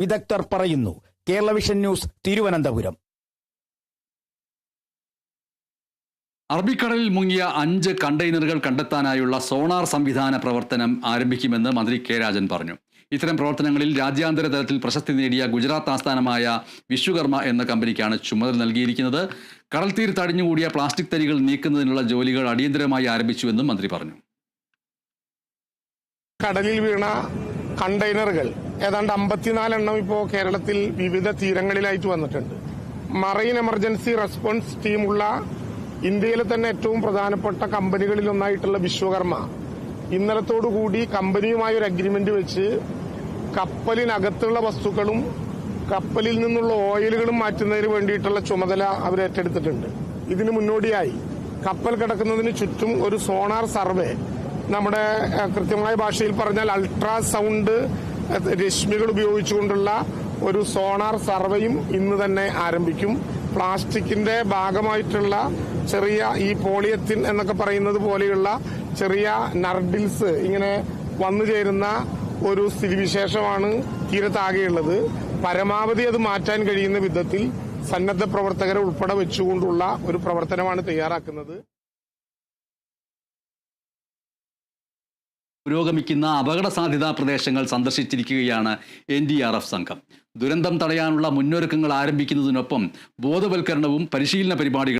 വിദഗ്ധർ പറയുന്നു. Kerala vision news Thiruvananthapuram. അറബിക്കടലിൽ മുങ്ങിയ അഞ്ച് കണ്ടെയ്നറുകൾ കണ്ടെത്താനായുള്ള സോണാർ സംവിധാന പ്രവർത്തനം ആരംഭിക്കുമെന്ന് മന്ത്രി കെ രാജൻ പറഞ്ഞു. ഇത്തരം പ്രവർത്തനങ്ങളിൽ രാജ്യാന്തര തലത്തിൽ പ്രശസ്തി നേടിയ ഗുജറാത്ത് ആസ്ഥാനമായ വിശ്വകർമ്മ എന്ന കമ്പനിക്കാണ് ചുമതല നൽകിയിരിക്കുന്നത്. കടൽ തീരത്ത് അടിഞ്ഞുകൂടിയ പ്ലാസ്റ്റിക് തരികൾ നീക്കുന്നതിനുള്ള ജോലികൾ അടിയന്തരമായി ആരംഭിച്ചുവെന്നും മന്ത്രി പറഞ്ഞു. കടലിൽ വീണ കണ്ടെയ്നറുകൾ ഏതാണ്ട് അമ്പത്തിനാലെണ്ണം ഇപ്പോൾ കേരളത്തിൽ വിവിധ തീരങ്ങളിലായിട്ട് വന്നിട്ടുണ്ട്. മറൈൻ എമർജൻസി റെസ്പോൺസ് ടീമുള്ള ഇന്ത്യയിലെ തന്നെ ഏറ്റവും പ്രധാനപ്പെട്ട കമ്പനികളിൽ ഒന്നായിട്ടുള്ള വിശ്വകർമ്മ. ഇന്നലത്തോടുകൂടി കമ്പനിയുമായി ഒരു അഗ്രിമെന്റ് വെച്ച് കപ്പലിനകത്തുള്ള വസ്തുക്കളും കപ്പലിൽ നിന്നുള്ള ഓയിലുകളും മാറ്റുന്നതിന് വേണ്ടിയിട്ടുള്ള ചുമതല അവർ ഏറ്റെടുത്തിട്ടുണ്ട്. ഇതിന് മുന്നോടിയായി കപ്പൽ കിടക്കുന്നതിന് ചുറ്റും ഒരു സോണാർ സർവേ നമ്മുടെ കൃത്യമായ ഭാഷയിൽ പറഞ്ഞാൽ അൾട്രാസൗണ്ട് ഏഹ്, രശ്മികൾ ഉപയോഗിച്ചുകൊണ്ടുള്ള ഒരു സോണാർ സർവേയും ഇന്ന് തന്നെ ആരംഭിക്കും. പ്ലാസ്റ്റിക്കിന്റെ ഭാഗമായിട്ടുള്ള ചെറിയ ഈ പോളിയത്തിൻ എന്നൊക്കെ പറയുന്നത് പോലെയുള്ള ചെറിയ നർഡിൽസ് ഇങ്ങനെ വന്നു ചേരുന്ന ഒരു സ്ഥിതിവിശേഷമാണ് തീരത്താകെയുള്ളത്. പരമാവധി അത് മാറ്റാൻ കഴിയുന്ന വിധത്തിൽ സന്നദ്ധ പ്രവർത്തകരെ ഉൾപ്പെടെ വെച്ചുകൊണ്ടുള്ള ഒരു പ്രവർത്തനമാണ് തയ്യാറാക്കുന്നത്. പുരോഗമിക്കുന്ന അപകട സാധ്യതാ പ്രദേശങ്ങൾ സന്ദർശിച്ചിരിക്കുകയാണ് എൻ ഡി ആർ എഫ് സംഘം. ദുരന്തം തടയാനുള്ള മുന്നൊരുക്കങ്ങൾ ആരംഭിക്കുന്നതിനൊപ്പം ബോധവൽക്കരണവും പരിശീലന പരിപാടികൾ